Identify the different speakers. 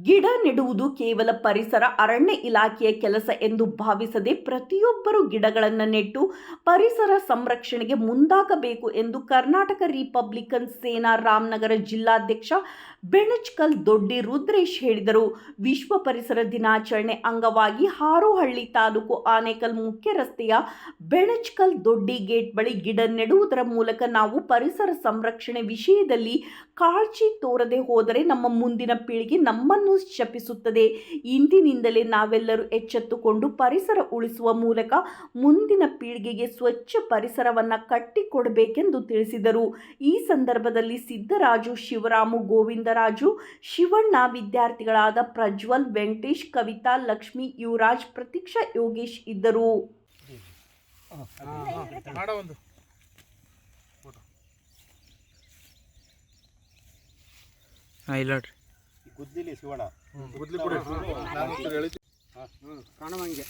Speaker 1: ಗಿಡ ನೆಡುವುದು ಕೇವಲ ಪರಿಸರ ಅರಣ್ಯ ಇಲಾಖೆಯ ಕೆಲಸ ಎಂದು ಭಾವಿಸದೆ ಪ್ರತಿಯೊಬ್ಬರು ಗಿಡಗಳನ್ನು ನೆಟ್ಟು ಪರಿಸರ ಸಂರಕ್ಷಣೆಗೆ ಮುಂದಾಗಬೇಕು ಎಂದು ಕರ್ನಾಟಕ ರಿಪಬ್ಲಿಕನ್ ಸೇನಾ ರಾಮನಗರ ಜಿಲ್ಲಾಧ್ಯಕ್ಷ ಬೆಣಚ್ಕಲ್ ದೊಡ್ಡಿ ರುದ್ರೇಶ್ ಹೇಳಿದರು. ವಿಶ್ವ ಪರಿಸರ ದಿನಾಚರಣೆ ಅಂಗವಾಗಿ ಹಾರೋಹಳ್ಳಿ ತಾಲೂಕು ಆನೇಕಲ್ ಮುಖ್ಯ ರಸ್ತೆಯ ಬೆಣಚ್ಕಲ್ ದೊಡ್ಡಿ ಗೇಟ್ ಬಳಿ ಗಿಡ ನೆಡುವುದರ ಮೂಲಕ ನಾವು ಪರಿಸರ ಸಂರಕ್ಷಣೆ ವಿಷಯದಲ್ಲಿ ಕಾಳಜಿ ತೋರದೆ ಹೋದರೆ ನಮ್ಮ ಮುಂದಿನ ಪೀಳಿಗೆ ನಮ್ಮನ್ನು ಶಪಿಸುತ್ತದೆ. ಇಂದಿನಿಂದಲೇ ನಾವೆಲ್ಲರೂ ಎಚ್ಚೆತ್ತುಕೊಂಡು ಪರಿಸರ ಉಳಿಸುವ ಮೂಲಕ ಮುಂದಿನ ಪೀಳಿಗೆಗೆ ಸ್ವಚ್ಛ ಪರಿಸರವನ್ನು ಕಟ್ಟಿಕೊಡಬೇಕೆಂದು ತಿಳಿಸಿದರು. ಈ ಸಂದರ್ಭದಲ್ಲಿ ಸಿದ್ದರಾಜು, ಶಿವರಾಮು ಗೋವಿಂದರಾಜು, ಶಿವಣ್ಣ ವಿದ್ಯಾರ್ಥಿಗಳಾದ ಪ್ರಜ್ವಲ್, ವೆಂಕಟೇಶ್, ಕವಿತಾ, ಲಕ್ಷ್ಮಿ, ಯುವರಾಜ್, ಪ್ರತೀಕ್ಷಾ, ಯೋಗೇಶ್ ಇದ್ದರು.
Speaker 2: ಹಾಂ
Speaker 3: ಗುದ್ದಿಲಿ ಸಿವಣ
Speaker 4: ಗುದ್ಲಿ ಕೊಡಿ. ನಾನು
Speaker 3: ಕಾಣುವಂಗೆ